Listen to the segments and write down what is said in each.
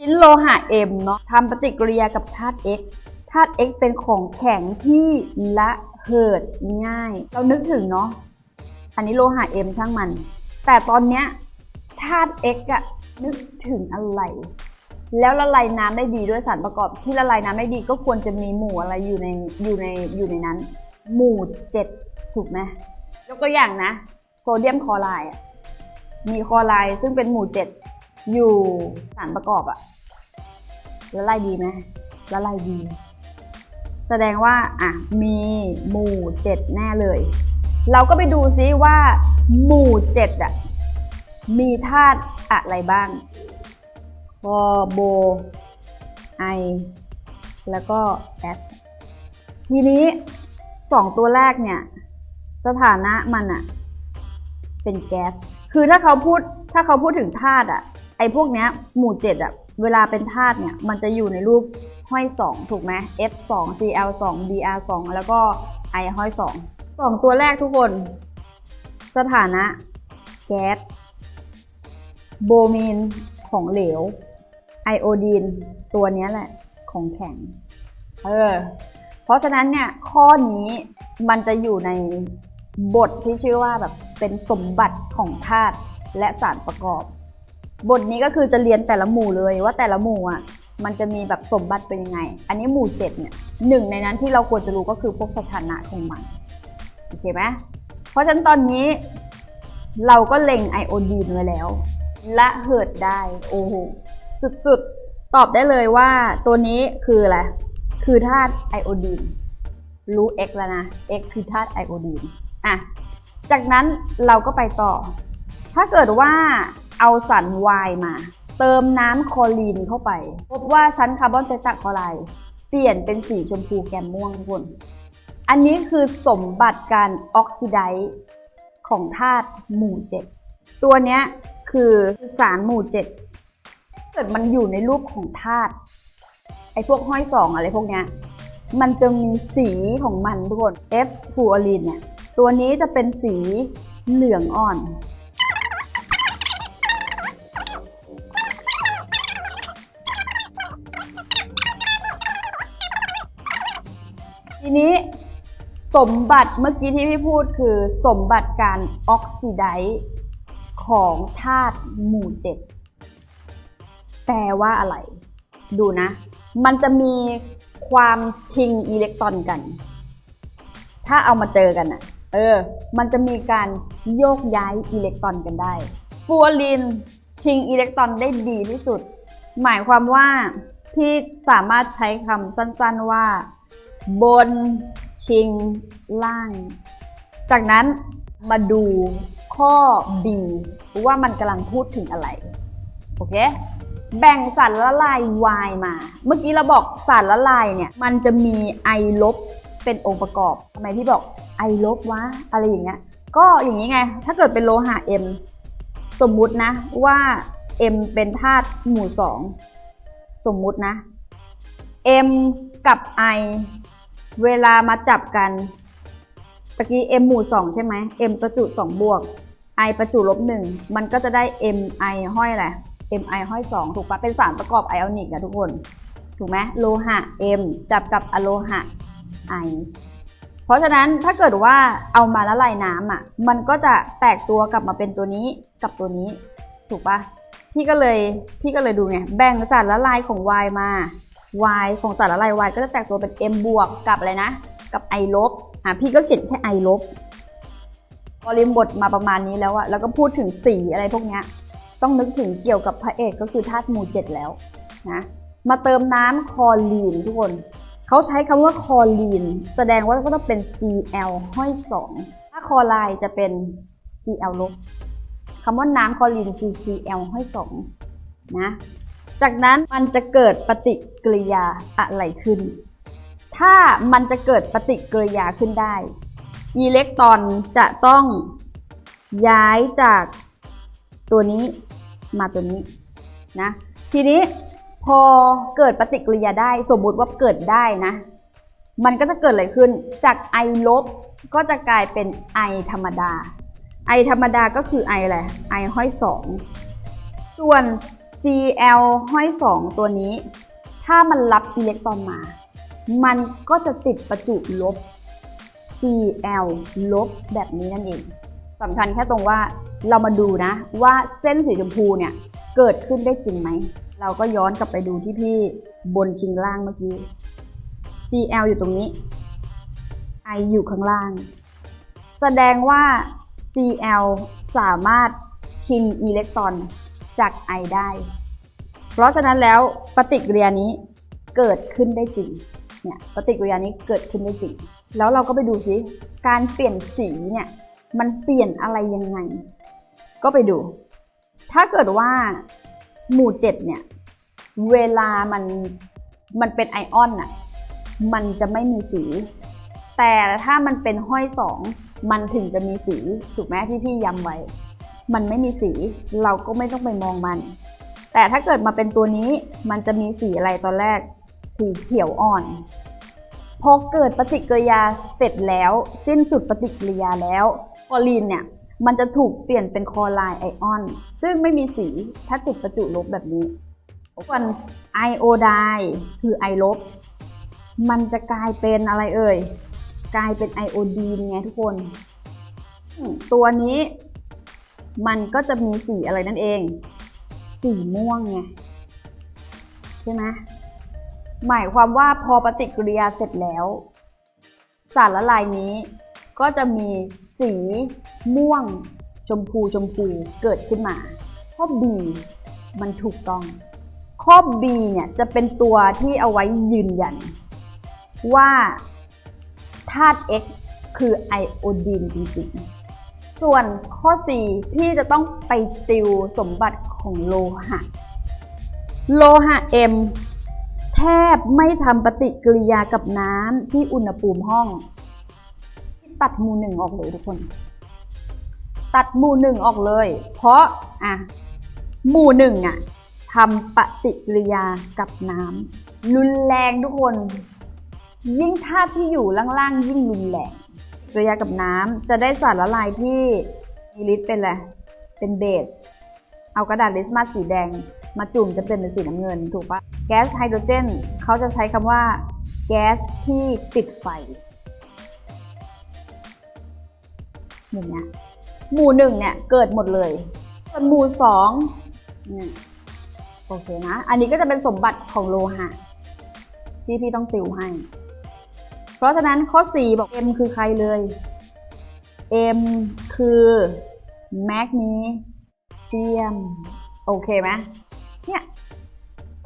ชิ้นโลหะ M เนาะทำปฏิกิริยากับธาตุ X ธาตุ X เป็นของแข็งที่ละเหิดง่าย เรานึกถึงเนาะอันนี้โลหะ M ช่างมัน แต่ตอนเนี้ยธาตุ X อะนึกถึงอะไร แล้วละลายน้ำได้ดีด้วยสารประกอบที่ละลายน้ำได้ดีก็ควรจะมีหมู่อะไรอยู่ในอยู่ในอยู่ในนั้น หมู่เจ็ดถูกไหมยกตัวอย่างนะ โซเดียมคลอไรด์มีคลอไรด์ซึ่งเป็นหมู่เจ็ด อยู่สารประกอบอะละลายดีไหมละลายดี แสดงว่าอะมีหมู่เจ็ดแน่เลย เราก็ไปดูซิว่า หมู่เจ็ดอะมีธาตุอะไรบ้างคอโบไอแล้วก็แอสทีนี้สองตัวแรกเนี่ย สถานะมันอะเป็นแก๊ส คือถ้าเขาพูดถ้าเขาพูดถึงธาตุอะ ไอ้พวกเนี้ยหมู่เจ็ดอะเวลาเป็นธาตุเนี่ย มันจะอยู่ในรูปห้อยสองถูกไหม F 2 Cl 2 Br 2แล้วก็ I ห้อยสองสองตัวแรกทุกคน สถานะ แก๊ส โบมีนของเหลว ไอโอดีน ตัวเนี้ยแหละ ของแข็ง เออ เพราะฉะนั้นเนี่ย ข้อนี้มันจะอยู่ในบทที่ชื่อว่าแบบเป็นสมบัติของธาตุและสารประกอบ บทนี้ก็คือจะเรียนแต่ละหมู่เลยว่าแต่ละหมู่อะมันจะมีแบบสมบัติเป็นยังไง อันนี้หมู่เจ็ดเนี่ยหนึ่งในนั้นที่เราควรจะรู้ก็คือพวกสถานะของมันโอเคไหมเพราะฉะนั้นตอนนี้เราก็เล็งไอโอดีนไว้แล้วละเหิดได้โอ้โหสุดๆ ตอบได้เลยว่าตัวนี้คืออะไร คือธาตุไอโอดีนรู้ x แล้วนะ x คือธาตุไอโอดีนอะจากนั้นเราก็ไปต่อ ถ้าเกิดว่า เอาสารวายมา เติมน้ำคลอรีนเข้าไป พบว่าชั้นคาร์บอนเตตาคลอไรด์เปลี่ยนเป็นสีชมพูแกมม่วงทุกคน อันนี้คือสมบัติการออกซิไดซ์ของธาตุหมู่เจ็ดตัวนี้คือสารหมู่เจ็ดเกิดมันอยู่ในรูปของธาตุไอ้พวกห้อยสองอะไรพวกเนี้ยมันจะมีสีของมันทุกคน F ฟูออรีนเนี่ยตัวนี้จะเป็นสีเหลืองอ่อน ทีนี้สมบัติเมื่อกี้ที่พี่พูดคือสมบัติการออกซิไดซ์ของธาตุหมู่เจ็ดแปลว่าอะไร ดูนะ มันจะมีความชิงอิเล็กตรอนกัน ถ้าเอามาเจอกันอะเออ มันจะมีการโยกย้ายอิเล็กตรอนกันได้ฟูออรีนชิงอิเล็กตรอนได้ดีที่สุด หมายความว่า พี่สามารถใช้คำสั้นๆว่า บนชิงล่าง จากนั้นมาดูข้อ B ว่ามันกำลังพูดถึงอะไร โอเค แบ่งสารละลาย Y มา เมื่อกี้เราบอกสารละลายเนี่ย มันจะมีไอลบเป็นองค์ประกอบทำไมพี่บอกไอลบวะ อะไรอย่างเงี้ย ก็อย่างนี้ไง ถ้าเกิดเป็นโลหะ M สมมุตินะว่า M เป็นธาตุหมู่สองสมมุตินะ M กับ I เวลามาจับกันตะกี้ m หมู่สองใช่ไหม m ประจุสองบวก i ประจุลบหนึ่งมันก็จะได้ mi ห้อยแหละ mi ห้อยสองถูกปะเป็นสารประกอบไอออนิกนะทุกคน ถูกไหมโลหะ m จับกับอะโลหะ i เพราะฉะนั้นถ้าเกิดว่าเอามาละลายน้ำอะมันก็จะแตกตัวกลับมาเป็นตัวนี้กับตัวนี้ ถูกปะพี่ก็เลยพี่ก็เลยดูไงแบ่งสารละลายของ y มา y ของสารละลาย y ก็จะแตกตัวเป็น m บวกกับอะไรนะ กับ i ลบอะพี่ก็เขียนแค่ i ลบพอริมบทมาประมาณนี้แล้วอะแล้วก็พูดถึงสีอะไรพวกเนี้ยต้องนึกถึงเกี่ยวกับพระเอกก็คือธาตุหมู่เจ็ดแล้วนะมาเติมน้ำคอรีนทุกคนเขาใช้คำว่าคอรีน แสดงว่าก็ต้องเป็น Cl ห้อยสองถ้าคอไรด์จะเป็น Cl ลบคำว่าน้ำคอรีนคือ Cl ห้อยสองนะ จากนั้นมันจะเกิดปฏิกิริยาอะไรขึ้น ถ้ามันจะเกิดปฏิกิริยาขึ้นได้ อิเล็กตรอนจะต้องย้ายจากตัวนี้มาตัวนี้นะทีนี้พอเกิดปฏิกิริยาได้สมมุติว่าเกิดได้นะ มันก็จะเกิดอะไรขึ้น จากไอลบก็จะกลายเป็นไอธรรมดา ไอธรรมดาก็คือไออะไรไอห้อยสอง ส่วน Cl ห้อย 2 ตัวนี้ ถ้ามันรับอิเล็กตรอนมา มันก็จะติดประจุลบ Cl ลบแบบนี้นั่นเองสำคัญแค่ตรงว่าเรามาดูนะว่าเส้นสีชมพูเนี่ยเกิดขึ้นได้จริงไหม เราก็ย้อนกลับไปดูที่พี่บนชิงล่างเมื่อกี้ Cl อยู่ตรงนี้ I อยู่ข้างล่าง แสดงว่า Cl สามารถชิงอิเล็กตรอน จาก I ได้ เพราะฉะนั้นแล้วปฏิกิริยานี้เกิดขึ้นได้จริง เนี่ยปฏิกิริยานี้เกิดขึ้นได้จริง แล้วเราก็ไปดูสิการเปลี่ยนสีเนี่ยมันเปลี่ยนอะไรยังไง ก็ไปดู ถ้าเกิดว่าหมู่เจ็ดเนี่ยเวลามันมันเป็นไอออนน่ะมันจะไม่มีสี แต่ถ้ามันเป็นห้อยสองมันถึงจะมีสี ถูกไหมที่พี่ย้ำไว้ มันไม่มีสีเราก็ไม่ต้องไปมองมัน แต่ถ้าเกิดมาเป็นตัวนี้มันจะมีสีอะไรตอนแรก สีเขียวอ่อน พอเกิดปฏิกิริยาเสร็จแล้ว สิ้นสุดปฏิกิริยาแล้วคลอรีนเนี่ยมันจะถูกเปลี่ยนเป็นคลอไรด์ไอออน ซึ่งไม่มีสีถ้าติดประจุลบแบบนี้ส่วนไอโอไดคือไอลบ มันจะกลายเป็นอะไรเอ่ย กลายเป็นไอโอดีนไงทุกคน ตัวนี้ มันก็จะมีสีอะไรนั่นเอง สีม่วงไงใช่ไหมหมายความว่าพอปฏิกิริยาเสร็จแล้ว สารละลายนี้ก็จะมีสีม่วงชมพูชมพูเกิดขึ้นมา ข้อ B มันถูกต้อง ข้อ B เนี่ยจะเป็นตัวที่เอาไว้ยืนยัน ว่าธาตุ X คือไอโอดีนจริงๆ ส่วนข้อ C พี่จะต้องไปติวสมบัติของโลหะ โลหะ M แทบไม่ทำปฏิกิริยากับน้ำที่อุณหภูมิห้อง ตัดหมู่หนึ่งออกเลยทุกคน ตัดหมู่หนึ่งออกเลย เพราะอะหมู่หนึ่งอะทำปฏิกิริยากับน้ำรุนแรงทุกคน ยิ่งธาตุที่อยู่ล่างๆ ยิ่งรุนแรง ปฏิกิริยากับน้ำจะได้สารละลายที่มีฤทธิ์เป็นอะไรเป็นเบส เอากระดาษลิสมาสสีแดง มาจุ่มจะเป็นเป็นสีน้ำเงินถูกปะแก๊สไฮโดรเจนเขาจะใช้คำว่า แก๊สที่ติดไฟอย่างเงี้ยหมู่หนึ่งเนี่ยเกิดหมดเลยส่วนหมู่สองโอเคนะ อันนี้ก็จะเป็นสมบัติของโลหะที่พี่ต้องติวให้ เพราะฉะนั้นข้อ 4 บอก M คือใครเลย M คือแมกนีเซียม โอเคไหมเนี่ย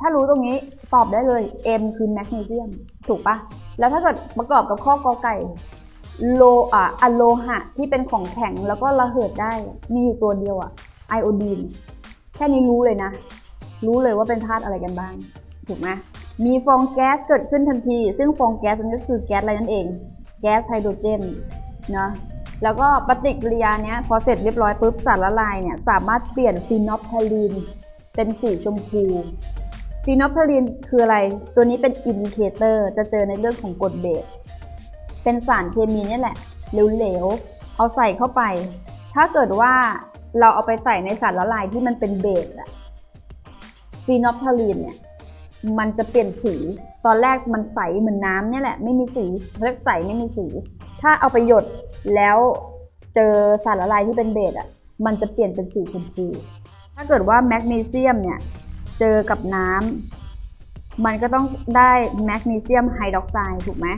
ถ้ารู้ตรงนี้ตอบได้เลย M คือแมกนีเซียม ถูกปะแล้วถ้าเกิดประกอบกับข้อกอไก่โลอะอะโลหะที่เป็นของแข็งแล้วก็ระเหิดได้มีอยู่ตัวเดียวอะไอโอดีน แค่นี้รู้เลยนะ รู้เลยว่าเป็นธาตุอะไรกันบ้าง ถูกไหม มีฟองแก๊สเกิดขึ้นทันที ซึ่งฟองแก๊สนั้นก็คือแก๊สอะไรนั่นเอง แก๊สไฮโดรเจนเนะแล้วก็ปฏิกิริยาเนี้ยพอเสร็จเรียบร้อยปุ๊บสารละลายเนี่ยสามารถเปลี่ยนฟีนอลพาลีนเป็นสีชมพูฟีนอลพาลีนคืออะไร ตัวนี้เป็นอินดิเคเตอร์จะเจอในเรื่องของกรดเบสเป็นสารเคมีนี่แหละเหลวๆเอาใส่เข้าไป ถ้าเกิดว่าเราเอาไปใส่ในสารละลายที่มันเป็นเบสอะฟีนอลพาลีนเนี่ย มันจะเปลี่ยนสี ตอนแรกมันใสเหมือนน้ำเนี่ยแหละ ไม่มีสีเรียกใสไม่มีสี ถ้าเอาไปหยดแล้วเจอสารละลายที่เป็นเบสอะ มันจะเปลี่ยนเป็นสีชมพู ถ้าเกิดว่าแมกนีเซียมเนี่ย เจอกับน้ำมันก็ต้องได้แมกนีเซียมไฮดรอกไซด์ถูกไหม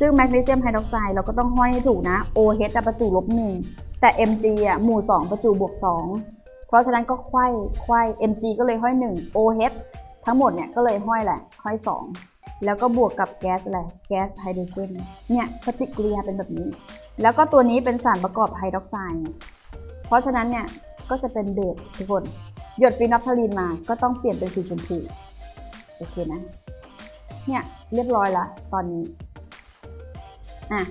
ซึ่งแมกนีเซียมไฮดรอกไซด์เราก็ต้องห้อยให้ถูกนะ OH อะประจุลบหนึ่งแต่ Mg อะหมู่ 2 ประจุบวก 2 เพราะฉะนั้นก็ไขว้ไขว้ Mg ก็เลยห้อย 1 OH ทั้งหมดเนี่ยก็เลยห้อยแหละ ห้อย 2 แล้วก็บวกกับแก๊สอะไร แก๊สไฮโดรเจน เนี่ยปฏิกิริยาเป็นแบบนี้ แล้วก็ตัวนี้เป็นสารประกอบไฮดรอกไซด์ เพราะฉะนั้นเนี่ยก็จะเป็นเบสทุกคน หยดฟีนอลพาลีนมา ก็ต้องเปลี่ยนเป็นสีชมพู โอเคนะ เนี่ยเรียบร้อยละตอนนี้อะ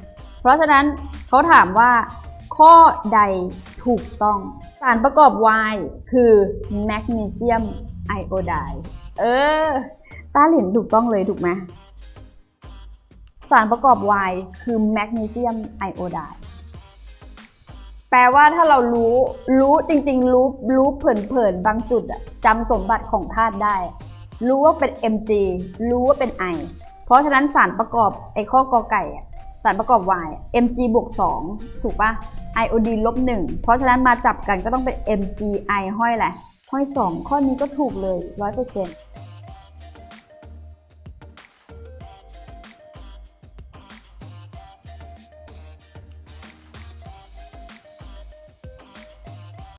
เพราะฉะนั้นเขาถามว่าข้อใดถูกต้อง สารประกอบ Y คือแมกนีเซียมไอโอไดด์ เออ ต้าหลินถูกต้องเลยถูกไหมสารประกอบ Y คือแมกนีเซียมไอโอไดแปลว่าถ้าเรารู้รู้จริง ๆ รู้รู้เผินๆบางจุดอะจำสมบัติของธาตุได้ รู้ว่าเป็น Mg รู้ว่าเป็น I เพราะฉะนั้นสารประกอบไอข้อกอไก่อะ สารประกอบ Y Mg บวก2ถูกปะไอโอดีนลบ1เพราะฉะนั้นมาจับกันก็ต้องเป็น Mg I ห้อยแหละ ห้อย 2 ข้อนี้ก็ถูกเลย 100%